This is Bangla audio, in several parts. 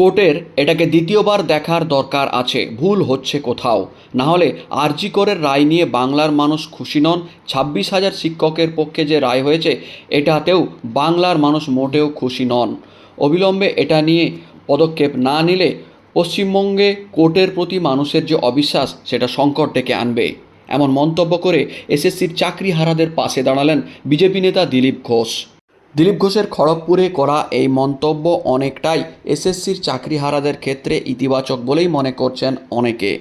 কোর্টের এটাকে দ্বিতীয়বার দেখার দরকার আছে, ভুল হচ্ছে কোথাও। না হলে আরজি করের রায় নিয়ে বাংলার মানুষ খুশি নন, ছাব্বিশ হাজার শিক্ষকের পক্ষে যে রায় হয়েছে, এটাতেও বাংলার মানুষ মোটেও খুশি নন। অবিলম্বে এটা নিয়ে পদক্ষেপ না নিলে পশ্চিমবঙ্গে কোর্টের প্রতি মানুষের যে অবিশ্বাস, সেটা সংকট ডেকে আনবে। এমন মন্তব্য করে এসএসসির চাকরিহারাদের পাশে দাঁড়ালেন বিজেপি নেতা দিলীপ ঘোষ। দিলীপ ঘোষের খড়গপুরে করা এই মন্তব্য অনেকটাই এসএসসির চাকরিহারাদের ক্ষেত্রে ইতিবাচক বলেই মনে করছেন অনেকে।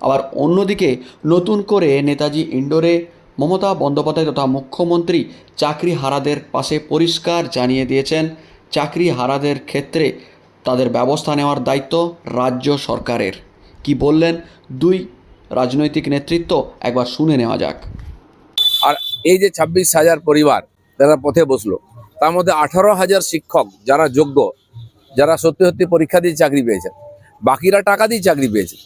আবার অন্যদিকে নতুন করে নেতাজি ইন্ডোরে মমতা বন্দ্যোপাধ্যায় তথা মুখ্যমন্ত্রী চাকরিহারাদের পাশে পরিষ্কার জানিয়ে দিয়েছেন, চাকরিহারাদের ক্ষেত্রে তাদের ব্যবস্থা নেওয়ার দায়িত্ব রাজ্য সরকারের। কি বললেন দুই রাজনৈতিক নেতৃত্ব? একবার শুনে নেওয়া যাক। আর এই যে ছাব্বিশ হাজার পরিবার যারা পথে বসল তার মধ্যে আঠারো হাজার শিক্ষক যারা যোগ্য, যারা সত্যি সত্যি পরীক্ষা দিয়ে চাকরি পেয়েছে, বাকিরা টাকা দিয়ে চাকরি পেয়েছে।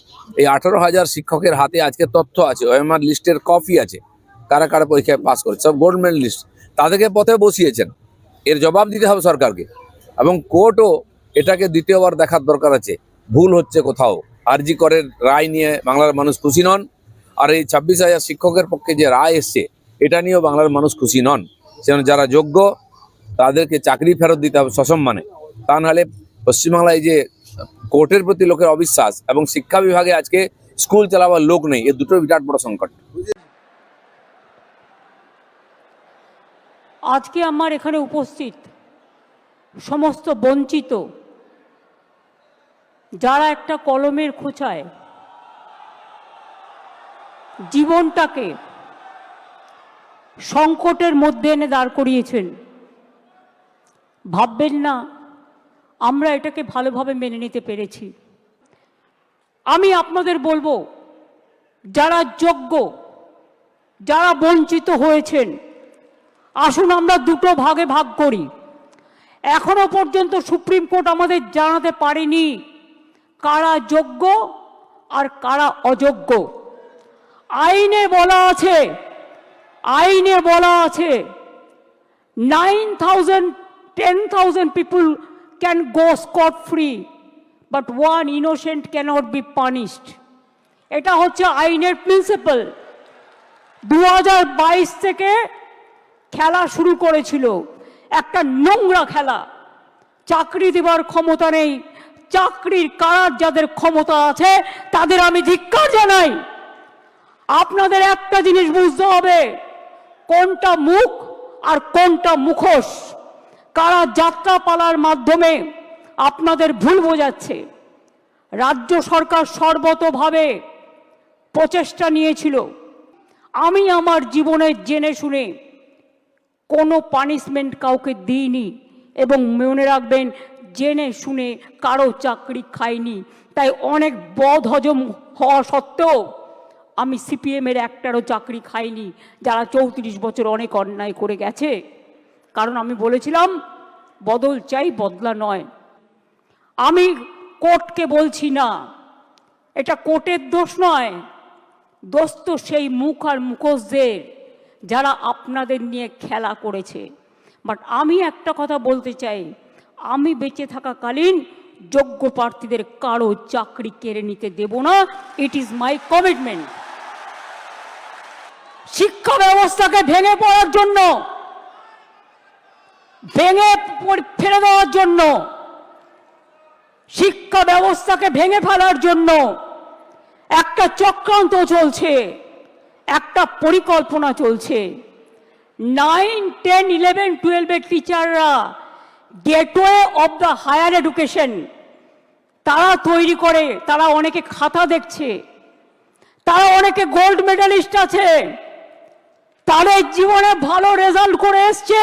এই আঠারো হাজার শিক্ষকের হাতে আজকে তথ্য আছে, ওএমআর লিস্টের কপি আছে, কারা কারা পরীক্ষায় পাস করেছে, সব মেডেল লিস্ট। তাদেরকে পথে বসিয়েছেন, এর জবাব দিতে হবে সরকারকে। এবং কোর্টও এটাকে দ্বিতীয়বার দেখার দরকার আছে, ভুল হচ্ছে কোথাও। আরজি করের রায় নিয়ে বাংলার মানুষ খুশি নন, আর এই ছাব্বিশ হাজার শিক্ষকের পক্ষে যে রায় এসছে, এটা নিয়েও বাংলার মানুষ খুশি নন। সেজন্য যারা যোগ্য তাদেরকে চাকরি ফেরত দিতে হবে সসম্মানে। তা নাহলে পশ্চিমবাংলায় যে কোর্টের প্রতি লোকের অবিশ্বাস এবং শিক্ষা বিভাগে আজকে স্কুল চালাবার লোক নেই, এ দুটো বিরাট বড় সংকট। আজকে আমার এখানে উপস্থিত সমস্ত বঞ্চিত, যারা একটা কলমের খোঁচায় জীবনটাকে সংকটের মধ্যে এনে দাঁড় করিয়েছেন। ভাববেন না, আমরা এটাকে ভালোভাবে মেনে নিতে পেরেছি। আমি আপনাদের বলব, যারা যোগ্য, যারা বঞ্চিত হয়েছেন, আসুন আমরা দুটো ভাগে ভাগ করি। এখনও পর্যন্ত সুপ্রিম কোর্ট আমাদের জানাতে পারেনি কারা যোগ্য আর কারা অযোগ্য। আইনে বলা আছে, আইনে বলা আছে, nine thousand ten thousand people can go scot free but one innocent cannot be punished এটা হচ্ছে আইনের প্রিন্সিপাল দু হাজার বাইশ থেকে খেলা শুরু করেছিল। একটা নোংরা খেলা। চাকরি দেবার ক্ষমতা নেই। চাকরির কারার যাদের ক্ষমতা আছে, তাদের আমি ধিক্কার জানাই। আপনাদের একটা জিনিস বুঝতে হবে। কোনটা মুখ আর কোনটা মুখোশ? কারা যাত্রা পালার মাধ্যমে আপনাদের ভুল বোঝাচ্ছে? রাজ্য সরকার সর্বতভাবে প্রচেষ্টা নিয়েছিল। আমি আমার জীবনে জেনে শুনে কোনো পানিশমেন্ট কাউকে দিইনি এবং মনে রাখবেন, জেনে শুনে কারও চাকরি খাইনি। তাই অনেক বদ হজম হওয়া সত্ত্বেও আমি সিপিএমের একটারও চাকরি খাইনি, যারা চৌত্রিশ বছর অনেক অন্যায় করে গেছে। কারণ আমি বলেছিলাম, বদল চাই, বদলা নয়। আমি কোর্টকে বলছি না, এটা কোর্টের দোষ নয়। দোষ তো সেই মুখ আর মুখোশদের যারা আপনাদের নিয়ে খেলা করেছে। বাট আমি একটা কথা বলতে চাই, আমি বেঁচে থাকাকালীন যোগ্য প্রার্থীদের কারও চাকরি কেড়ে নিতে দেব না। ইট ইজ মাই কমিটমেন্ট শিক্ষা ব্যবস্থাকে ভেঙে পড়ার জন্য ভেঙে ফেলে দেওয়ার জন্য, শিক্ষা ব্যবস্থাকে ভেঙে ফেলার জন্য একটা চক্রান্ত চলছে, একটা পরিকল্পনা চলছে। নাইন টেন ইলেভেন টুয়েলভের টিচাররা gateway of the higher education তারা তৈরি করে, তারা অনেকে খাতা দেখছে, তারা অনেকে গোল্ড মেডালিস্ট আছে, তাদের জীবনে ভালো রেজাল্ট করে এসছে।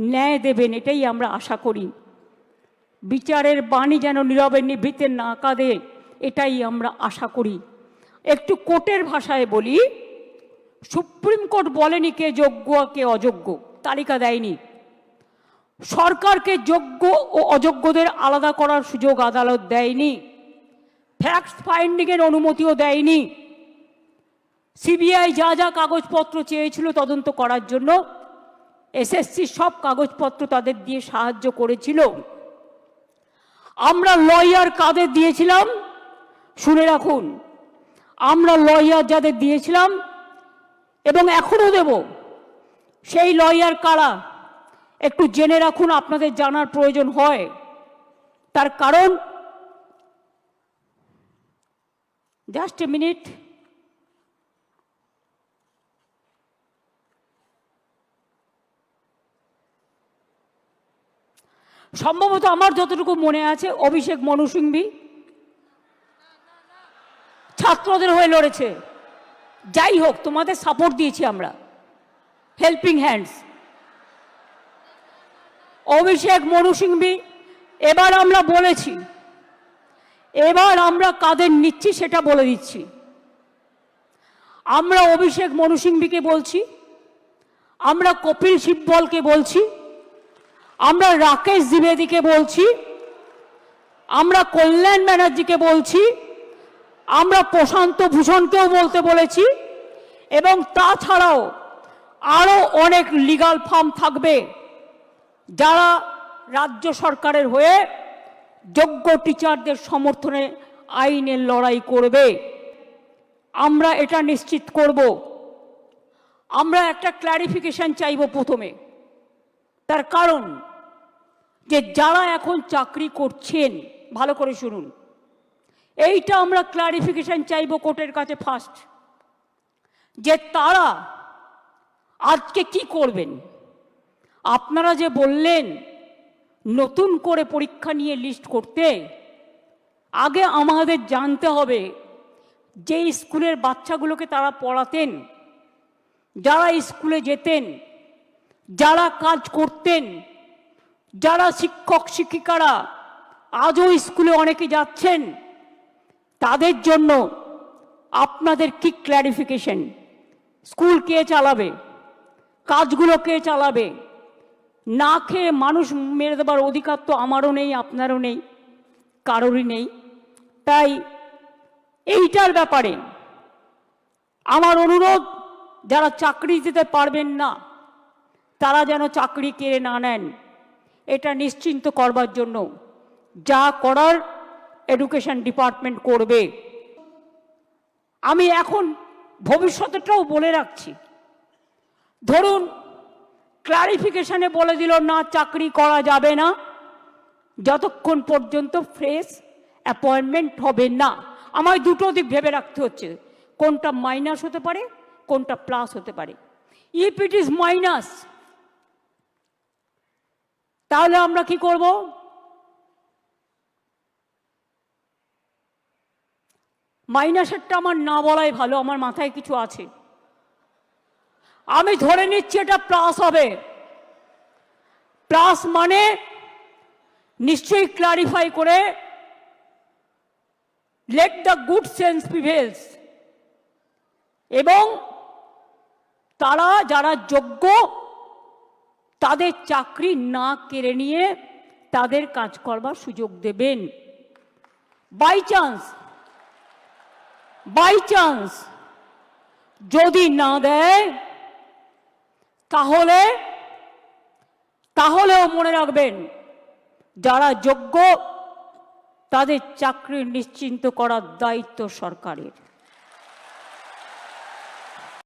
ন্যায় দেবেন, এটাই আমরা আশা করি। বিচারের বাণী যেন নীরবে নিভৃতে না কাঁদে, এটাই আমরা আশা করি। একটু কোর্টের ভাষায় বলি, সুপ্রিম কোর্ট বলেনি কে যোগ্য কে অযোগ্য, তালিকা দেয়নি। সরকারকে যোগ্য ও অযোগ্যদের আলাদা করার সুযোগ আদালত দেয়নি। ফ্যাক্ট ফাইন্ডিংয়ের অনুমতিও দেয়নি। সিবিআই যা যা কাগজপত্র চেয়েছিল তদন্ত করার জন্য এসএসসি সব কাগজপত্র তাদের দিয়ে সাহায্য করেছিল। আমরা লয়ার কাদের দিয়েছিলাম? শুনে রাখুন, আমরা লয়ার যাদের দিয়েছিলাম এবং এখনও দেব, সেই লয়ার কারা? একটু জেনে রাখুন, আপনাদের জানার প্রয়োজন হয়। তার কারণ? জাস্ট এ মিনিট সম্ভবত আমার যতটুকু মনে আছে, অভিষেক মনু সিংভি ছাত্রদের হয়ে লড়েছে। যাই হোক, তোমাদের সাপোর্ট দিয়েছি আমরা। হেল্পিং হ্যান্ডস অভিষেক মনু সিংভি, এবার আমরা বলেছি, এবার আমরা কাদের নিচ্ছি সেটা বলে দিচ্ছি। আমরা অভিষেক মনু সিংভিকে বলছি, আমরা কপিল সিব্বলকে বলছি আমরা রাকেশ দ্বিবেদীকে বলছি, আমরা কল্যাণ ব্যানার্জিকে বলছি, আমরা প্রশান্ত ভূষণকেও বলতে বলেছি, এবং তাছাড়াও আরও অনেক লিগাল ফার্ম থাকবে যারা রাজ্য সরকারের হয়ে যোগ্য টিচারদের সমর্থনে আইনের লড়াই করবে। আমরা এটা নিশ্চিত করব। আমরা একটা ক্ল্যারিফিকেশন চাইব প্রথমে। তার কারণ যে যারা এখন চাকরি করছেন, ভালো করে শুনুন। এইটা আমরা ক্লারিফিকেশন চাইব কোর্টের কাছে ফার্স্ট যে তারা আজকে কি করবেন? আপনারা যে বললেন, নতুন করে পরীক্ষা নিয়ে লিস্ট করতে, আগে আমাদের জানতে হবে যে স্কুলের বাচ্চাগুলোকে তারা পড়াতেন, যারা স্কুলে যেতেন, যারা কাজ করতেন যারা শিক্ষক, শিক্ষিকারা আজও স্কুলে অনেকে যাচ্ছেন, তাদের জন্য আপনাদের কি ক্ল্যারিফিকেশন স্কুল কে চালাবে? কাজগুলো কে চালাবে? না খেয়ে মানুষ মেরে দেবার অধিকার তো আমারও নেই, আপনারও নেই, কারোরই নেই। তাই এইটার ব্যাপারে আমার অনুরোধ, যারা চাকরি দিতে পারবেন না, তারা যেন চাকরি কেড়ে না নেন। এটা নিশ্চিন্ত করবার জন্য যা করার এডুকেশন ডিপার্টমেন্ট করবে। আমি এখন ভবিষ্যতেটাও বলে রাখছি। ধরুন ক্লারিফিকেশনে বলে দিল, না, চাকরি করা যাবে না। যতক্ষণ পর্যন্ত ফ্রেশ অ্যাপয়েন্টমেন্ট হবে না। আমায় দুটো দিক ভেবে রাখতে হচ্ছে। কোনটা মাইনাস হতে পারে, কোনটা প্লাস হতে পারে। ইফ ইট ইজ মাইনাস তাহলে আমরা কি করব? মাইনাসেরটা আমার না বলাই ভালো, আমার মাথায় কিছু আছে। আমি ধরে নিচ্ছি এটা প্লাস হবে। প্লাস মানে নিশ্চয়ই ক্লারিফাই করে let the good sense prevails এবং তারা যারা যোগ্য তাদের চাকরি না কেড়ে নিয়ে তাদের কাজ করবার সুযোগ দেবেন। বাই চান্স বাই চান্স যদি না দেয়, তাহলে, তাহলেও মনে রাখবেন, যারা যোগ্য, তাদের চাকরি নিশ্চিন্ত করার দায়িত্ব সরকারের।